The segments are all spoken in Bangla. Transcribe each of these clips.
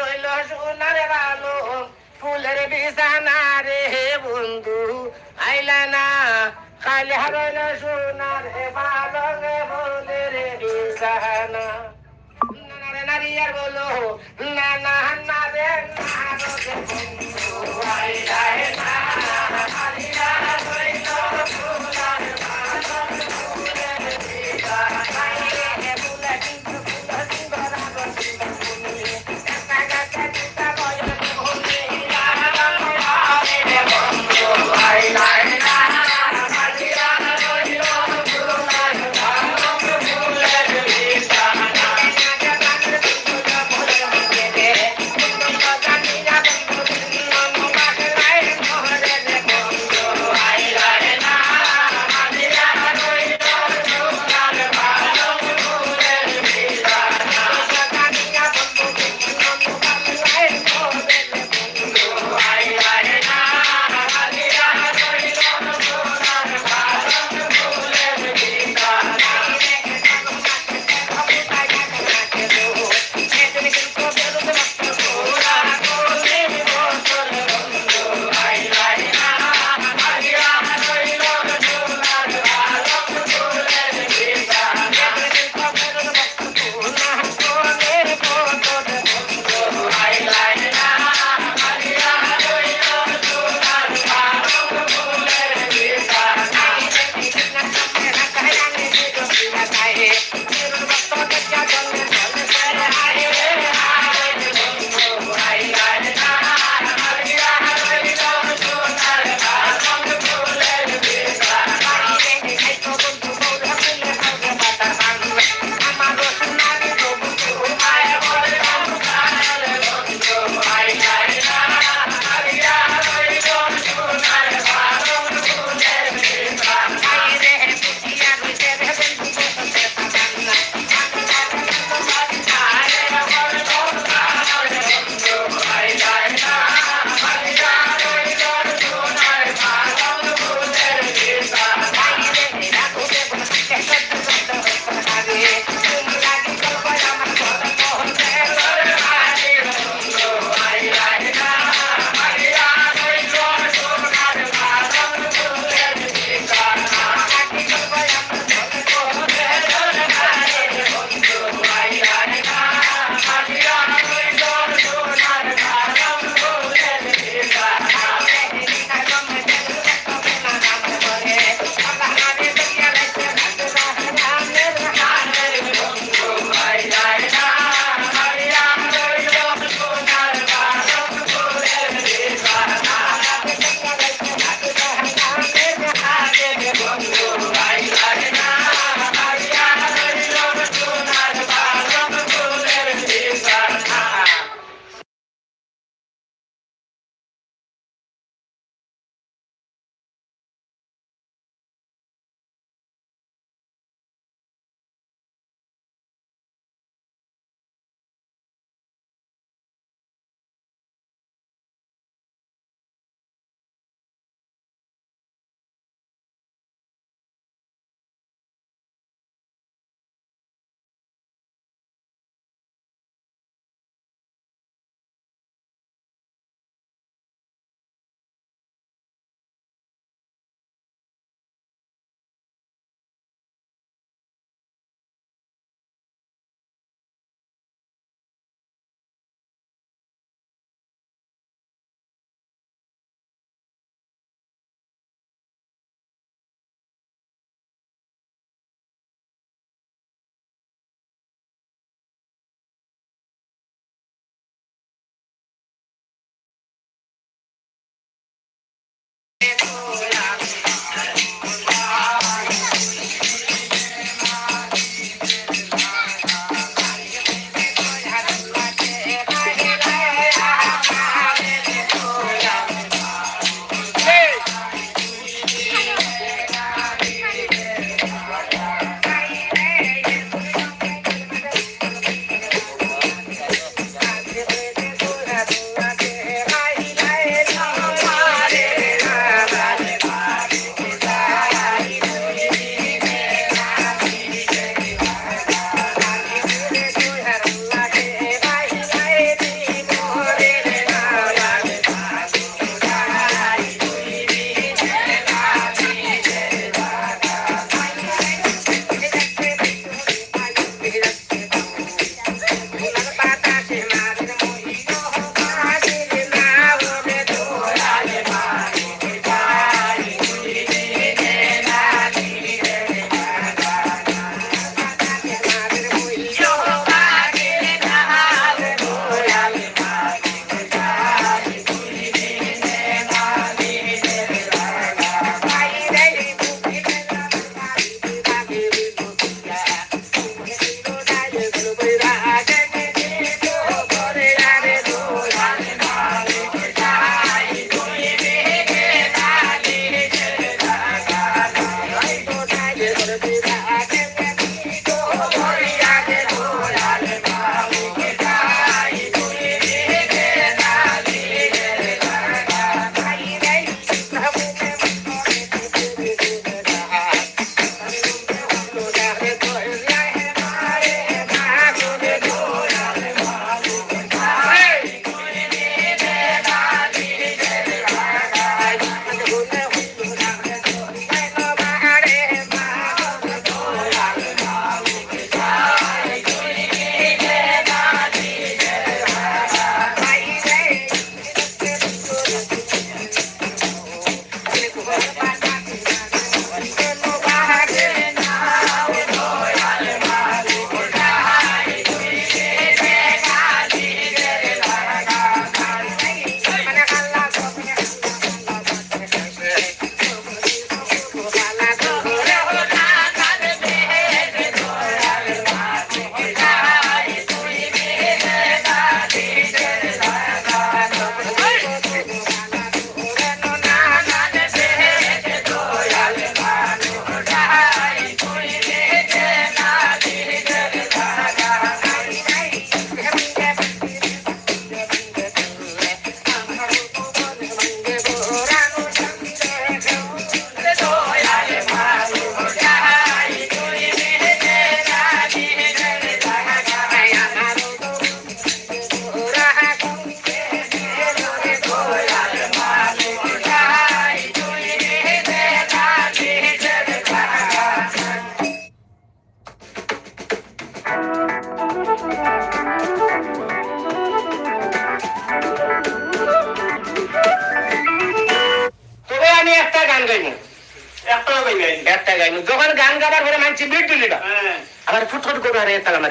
রইল সোনার বালো ফুলের বিছানা রে বন্ধু, আইলা না। কালে রইল সোনার বালো রে, ফুলের বিছানা। নারী রে নারিয়ার বলো না না না রে না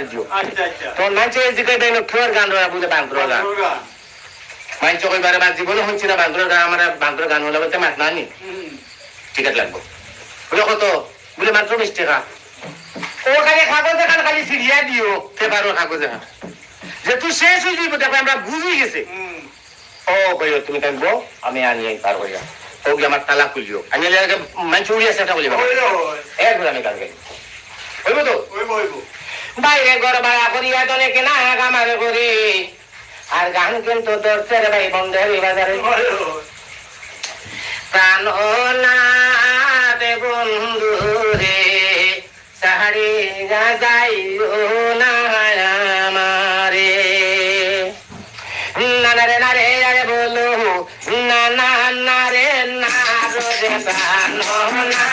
দিও আচ্ছা আচ্ছা তখন মানছে জিকে দেন কিওর গান রয়া বুঝে বান্দর গান দুর্গা মানছে কইবারে বা জীবনে হচ্ছে না বান্দর গান আমার বান্দর গান হলে বলতে মাত নানি হুম টিকিট বলে কত বলে মাত্র বিশ টাকা ও খালি কাগজে খান খালি সিরিয়া দিও পেপারও কাগজে খান যেহেতু শেষ হয়ে দেখো আমরা বুঝি গেছে ও কইও তুমি কানবো আমি আনি পার হইয়া ও গিয়ে আমার তালা খুলিও আমি মানুষ উড়ি আছে একটা বলিবা একবার আমি গান গাই হইব তো ওইব ওইব বাইরে ঘর ভাড়া করিয়া দলে কেনা কামার করি আর গান কিন্তু দর্শের ভাই বন্ধের বাজারে। প্রাণ নাথ বন্ধু রে, সাহারি যাইও না আমারে। নানা রে নারে আরে বলো না না না রে না রে প্রাণ বন্ধু রে না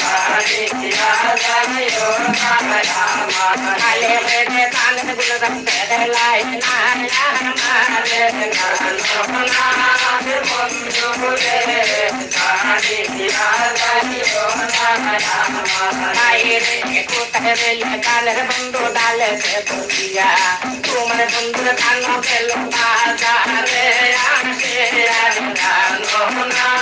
সাহারি যাইও না আমারে প্রাণ নাথ বন্ধু রে সাহারি যাইও না বাইরে যাও কামিয়া চলে বন্দে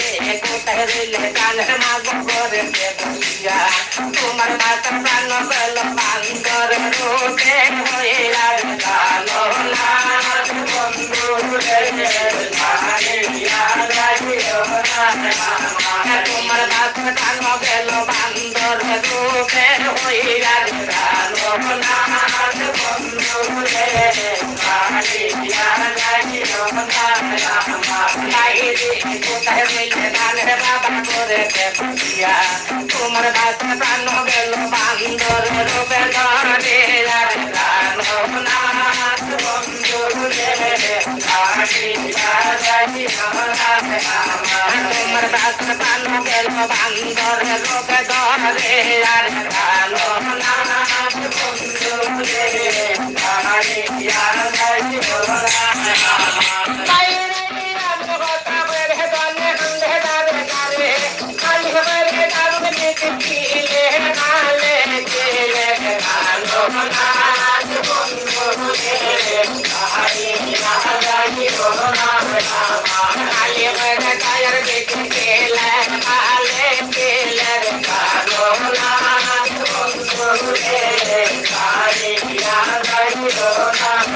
কারে কালে মেরে কানের দুরন দে লাই না মারে রে গান নাথ বন্ধু রে সারি কিয়া জানিও কালে মেরে কানের দুরন দে লাই হয়ে গালো বান্দর রূপে গালো নাথ বন্ধু রে ভারিয়া রাখিও না বাইরে কোথায় মিলে গানের বাবা করে বলিয়া তোমার কাছে প্রাণ গেল বান্দর রূপে ধরে বন্ধু রে কাটিয়া কাছে প্রাণ গেল বান্দর লোকে ধরে আর গান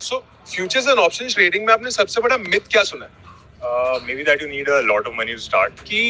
so futures and option trading में आपने सबसे बड़ा मिथ क्या सुना? May be that you need a lot of money to start की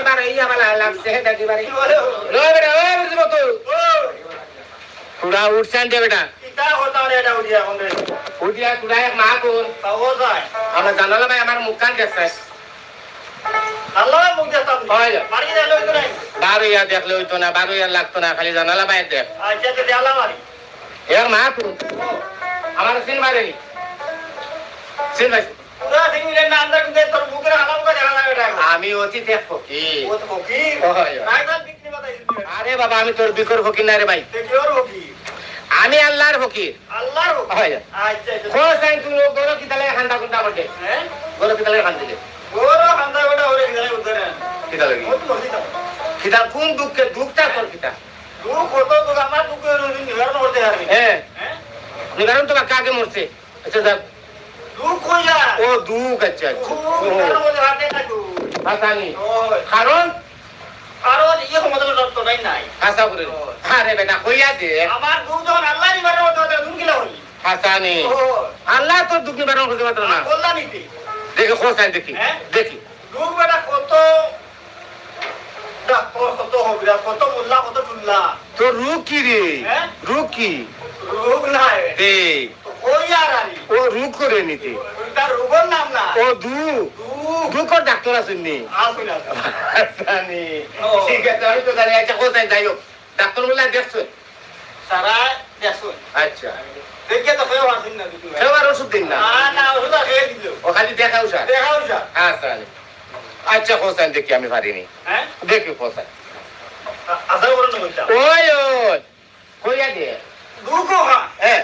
আর বাহিরে বালা লাগছে হে দেখি বাড়ি। লো বেটা ও বুঝি মতো কুড়া উঠছেন যে বেটা? উঠিয়া কুড়া এক মা কোন? আমার জানালা ভাই আমার মুখ কান গেছে হয়। বারো ইয়া দেখলে হইতো না বারো ইয়া লাগতো না খালি জানালা ভাই দেখ। এর মা কোন? আমার সিন মারে নি সিন ভাই আমি অতীতে ফকির। আরে বাবা আমি তোর বিকর ফকির না রে ভাই। আমি আল্লাহর ফকির। হয় কোন সাইন তুমি গরো কি তালে খান্দা কুন্দা বটে? গরো কি তালে খান দিলে কিতা লাগি কিতা কোন দুঃখে? দুঃখটা তোর কিতা? হ্যাঁ। নিবারণ তোমার কাকে মরছে? আচ্ছা যাক ও দুঃখ আচ্ছা আচ্ছা কারণ কারণ ইয়ে ক্ষমতা তো নাই হাসা করে আরে বেটা হইয়া দে আমার দুধ যখন আল্লাহ মতো দুধ কিলা হই হাসানি আল্লাহ তোর দুঃখ নিবারণ করতে পারতো না বললাম নিতে দেখি খোঁজ দেখি? দেখি দুধ বেটা কত ডাক্তার কত হবিরা কত মোল্লা কত টুল্লা তোর রূপ কি রে হ্যাঁ? রূপ কি রোগ নাই দে ওই আর ও রূপ করে নিতে তার রোগের নাম না? ও দু। দুকর ডাক্তার হাসানি ও। ঠিক আছে আমি তো জানি আচ্ছা কোথায়? যাই হোক। ডাক্তার বলে দেখছ? সারা দেখুন আচ্ছা। দেখে তো আসুন না ওষুধ দিন না? না না ওষুধ খেয়ে দিল। ও খালি দেখাও স্যার। দেখাও যা হাসানি আচ্ছা হোসেন দেখি আমি পারিনি। হ্যাঁ? দেখি হোসেন আশা করুন ওই ওই। কইয়া দে। দুধ হ্যাঁ।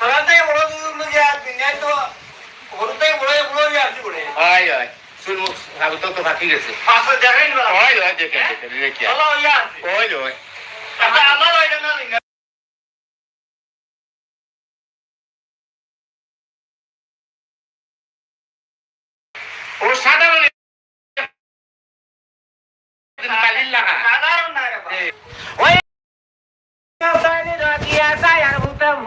সারা থেকে বড় দুধ লগে আর দিনে তো বড় বড় আসি বড় আয় আয়। শুন মুখ তো তো গেছে। পাঁচশো দেখাই না। ওই ওই দেখে দেখে। দেখি আল্লাহ ইয়া ওই ওই আচ্ছা আল্লাহ রইল না ও সাধারণ সাধারণ না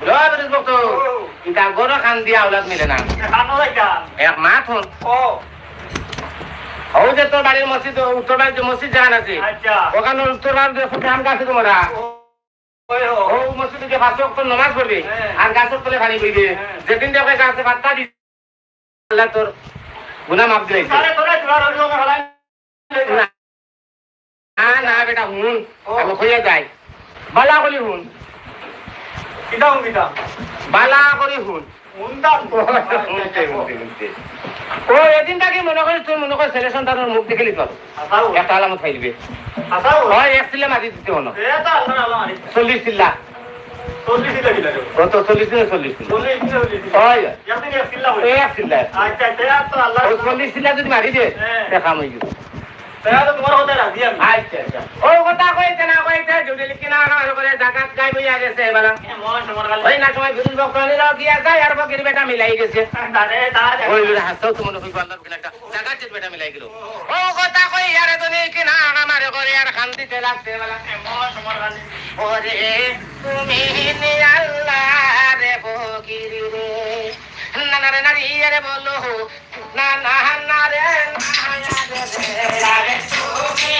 বিরিজ গরো খান দিয়া আওলাদ মিলে না। এক মাথ হন ও। ও যে তোর বাড়ির মসজিদ উত্তর বাড়ির যে মসজিদ জাহান আছে আচ্ছা। ওখানে উত্তর বাড়ির ফুটে আম গাছে তোমরা। ও। ও মসজিদে যে পাঁচ ওয়াক্ত নামাজ পড়বে হ্যাঁ। আর গাছের তলে পানি বইবে। হ্যাঁ। যেদিন দেখে গাছে পাত্তা আল্লাহ তোর না না বেটা হুন। ও। আমি হইয়া যাই বালা করি হুন। কিটা উমিটা বালা করি হুন শুনতে। ও এদিন তাকে মনে করিস তুই মনে কর ছেলে সন্তানের মুখ দেখে লিখ আসাও একটা আলামত খাইবে আসাও হয় এক চিল্লা মাটি দিতে হলো মারি চল্লিশ চিল্লা। কত চল্লিশ দিনে চল্লিশ চিল্লা। চল্লিশ চিল্লা যদি মারি দে হ্যাঁ। হয়ে গেছে মিলাই গেছে। চেত বেটা মিলাই গেল। ও কথা কই আরে তো নেই কিনা আমারে করে আর লাগছে বলা ওরে তুমি আল্লাহ রে না না না রে রে বলো না না না রে না রে রে রে। তুমি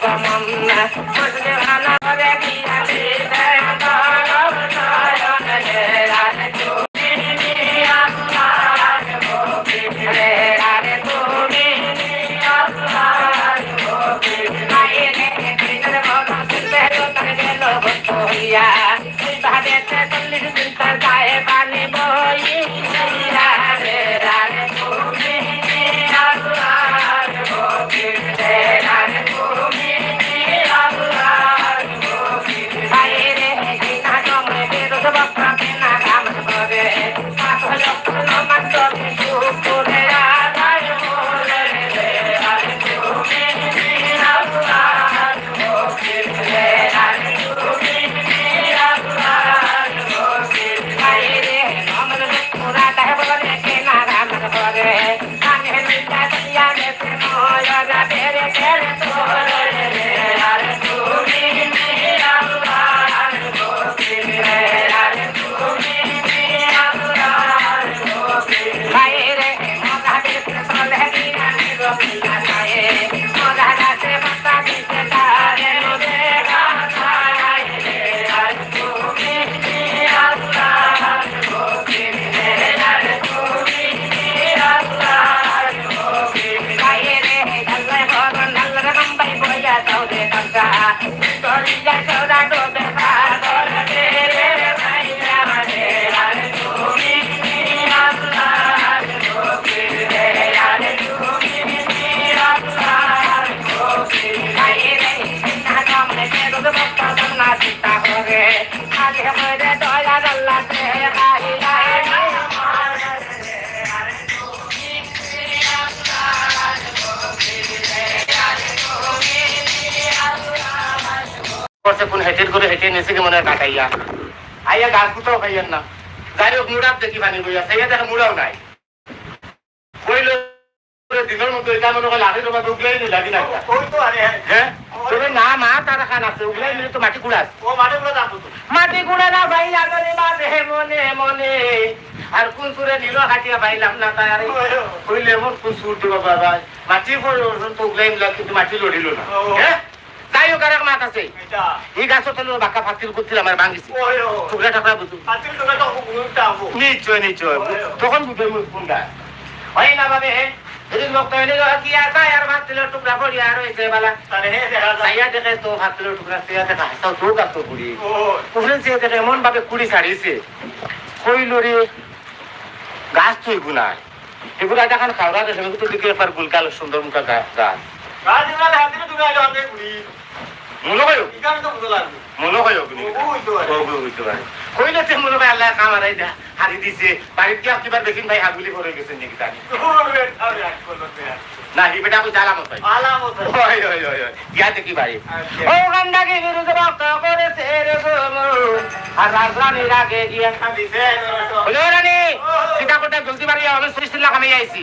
করে তেরে গমন করছে কোন হেটের করে হেঁটে নেছে কি মনে কাটাইয়া। আইয়া গাছ খাইয়েন না। যাই হোক দেখি পানি দেখে মুড়াও নাই। কইলো দিনের মতো এটা মনে হয় লাঠি তোমাকে উগলাই নি লাগি না ওই তো আরে হ্যাঁ তবে না মা তারা খান আছে উগলাই মিলে তো মাটি তো। মাটি কুড়া না ভাই মনে মনে। আর কোন সুরে নিল হাটিয়া পাইলাম না তাই কইলে এমন কোন সুর দিব বাবা মাটি তো উগলাই কিন্তু মাটি লড়িল না। হ্যাঁ হোক আর মাত আছে। এই গাছও তো বাঁকা ফাঁকির করছিলাম আর ভাঙিছি। টুকরা টাকরা বুঝু নিশ্চয় নিশ্চয়। তখন বুঝে মুখ হয় না কি আর টুকরা পড়িয়া রয়েছে বালা। দেখা যায় সাইয়া দেখে তো ভাত তেলের টুকরা সিয়া দেখা হাসাও তো গাছ দেখে এমন ভাবে কুড়ি ছাড়িয়েছে কইল রে গাছ তুই গুনায় এগুলা দেখান খাওয়া দেখে তো দিকে একবার গুলকাল সুন্দর মুখা গাছ। মনে হয় মনে হয় ও কইলে তে মনে হয় আল্লাহ কামারাই দা হারি দিছে। বাড়িতে কি কিবার বেকিন ভাই হাগুলি করে গেছেন নাকি ও করল না হি বেটা জালামত ভাই আলামত ওই ওই ওই ওই দেখি ভাই আচ্ছা। ও গন্ডাকে বিরুদ্ধে রক্ত করেছে রে গোমর আর রাজরানীর আগে গিয়া আমি সে রানী। সীতা কোটা জলদি বাড়ি আমি সৃষ্টি লাখ আইছি।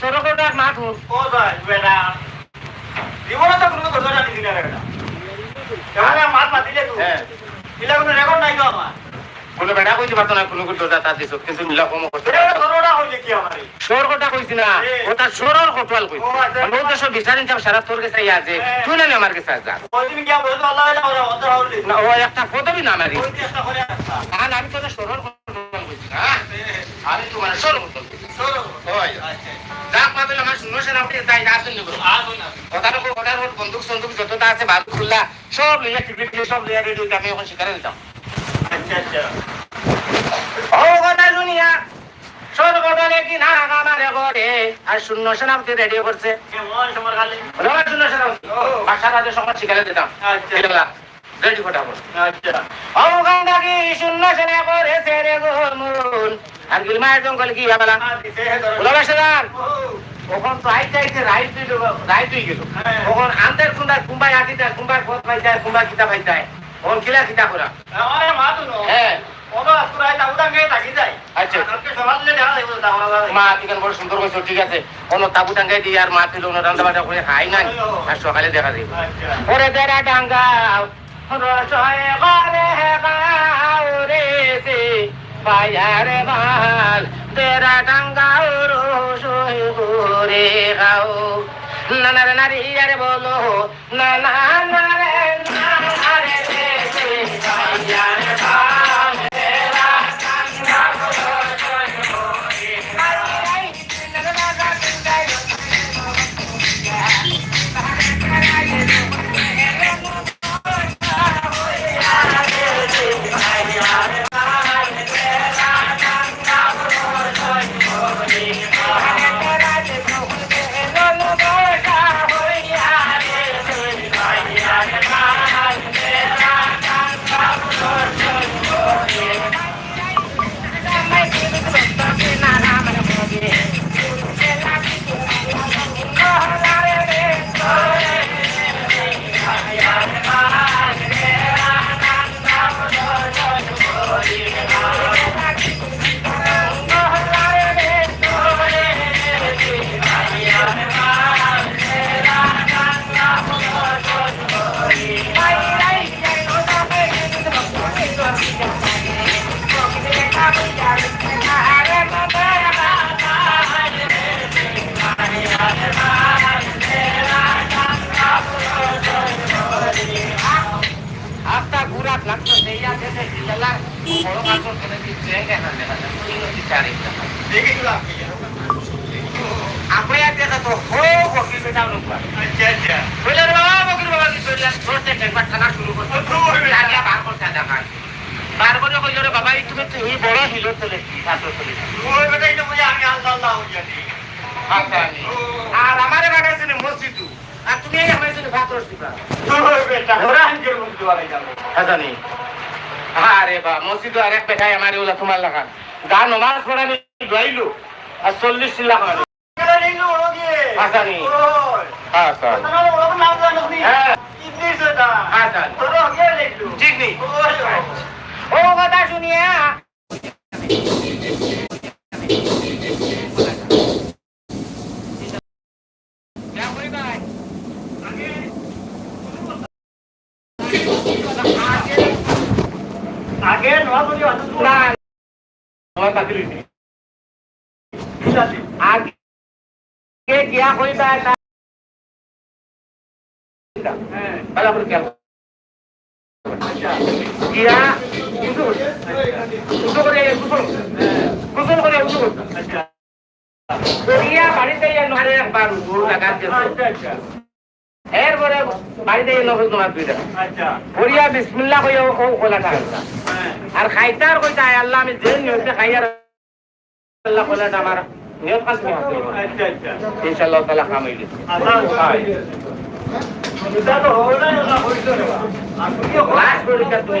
ও সরকটাল ও ভাই বেটা জীবনে তো কোনো কথা জানি দিলা রে বেটা কেমন মাত মাত তুই হ্যাঁ কোনো রেকর্ড নাই তো আমার কোনো বেটা কইতে পারতো না কোনো কোনো দাতা দিছ কিন্তু মিলা কম করতে এটা হইছে কি আমারে সর কইছি না ও তার সরল কটওয়াল কইছি। আচ্ছা। আমি তো সব বিচারিন যাব সারা তোর কাছে আছে। তুই না আমার কাছে যা। ওই কি বলতো আল্লাহ এটা ওরা অন্তর হইলে না ও একটা পদবি না মারি করে আসতা আর আমি তো সরল কটওয়াল কইছি না। আমি তোমার সরল কটওয়াল কইছি। চলো ওই। আচ্ছা। যাক মাত্র আমার শূন্য সেনা আপনি তাই আসেন নিব আসুন কথার উপর বন্দুক সন্দুক যতটা আছে বাদ খুললা সব লইয়া টিপি টিপি সব লইয়া রেডি আমি এখন শিকারে দিতাম আচ্ছা আচ্ছা। ও কথা শুনিয়া সর কি না আমারে করে আর শূন্য করছে। বাসার শিকারে দিতাম আচ্ছা। রেডি ফটাফট আচ্ছা। অবগান্ডা কি শূন্য সেনা করেছে রে গোমুন আর গিলমায়ের জঙ্গল কি বাসাদার তখন রাইট চাইছে রাইট দিল রাইট হয়ে গেল। হ্যাঁ। তখন আন্দার কুম্বাই কুম্বাই আটি যায় কুম্বাই পথ পাই যায় কুম্বাই কিতা পাই যায়। তখন কিলা কিতা করা? তো হ্যাঁ যায়। আচ্ছা। মা বড় সুন্দর ঠিক আছে। তাবু টাঙ্গাই দিয়ে আর মা তুলো রান্না করে খাই না আর সকালে দেখা যাবে আচ্ছা। ওরে দেরা ডাঙ্গা রসয়ে রে সে বায়ারে মাল তেরা ডাঙ্গা রসয়ে গোরে গাও। নানা রে নারী আরে বলো নানা নারে নারে পায়ারে মাল কইল রে বাবা তুমি তো এই বড় হিলো চলে ছাত্র চলে ওই বেটা এটা বুঝে আমি আল্লাহ আল্লাহ হই জানি। আর আমারে বাগাইছে মসজিদু। আর তুমি এই আমার জন্য ভাত বেটা যাবে। হাজানি আরে বা মসজিদ আর এক পেটাই আমার ওলা তোমার লাগান গা নমাজ পড়ানি গাইলো আর চল্লিশ দিয়ে? হাসানি ওই। হ্যাঁ স্যার তাহলে ওরা নাম জানো নি ইবলিস এটা। স্যার তোরা কে লিখলো ঠিক নেই dunia. আগে নয় বলি অত না নয় চাকরি ঠিক আছে আগে গিয়া কইবা না হ্যাঁ তাহলে আপনি খেয়াল গিয়া উঁচু করে কুসুম কুসুম করে উঁচু করছে আচ্ছা বাড়িতে নহারে একবার গরু আচ্ছা। এরপরে বাড়িতে গিয়ে নকল দুইটা করিয়া বিসমিল্লাহ কইয়া ও কলাটা খাইতা হ্যাঁ আর খাইতার কইতা আয় আল্লাহ আমি যে নিয়তে খাইয়ার আল্লাহ কলাটা আমার নিয়ত কাজ ইনশাআল্লাহ তাআলা কাম হইল আর লাস্ট পরীক্ষা তুমি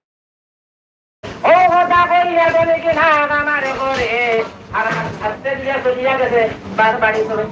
কইয়া বলে কি না আমারে করে আর হাসতে দিয়া চলিয়া গেছে বার বাড়ি করে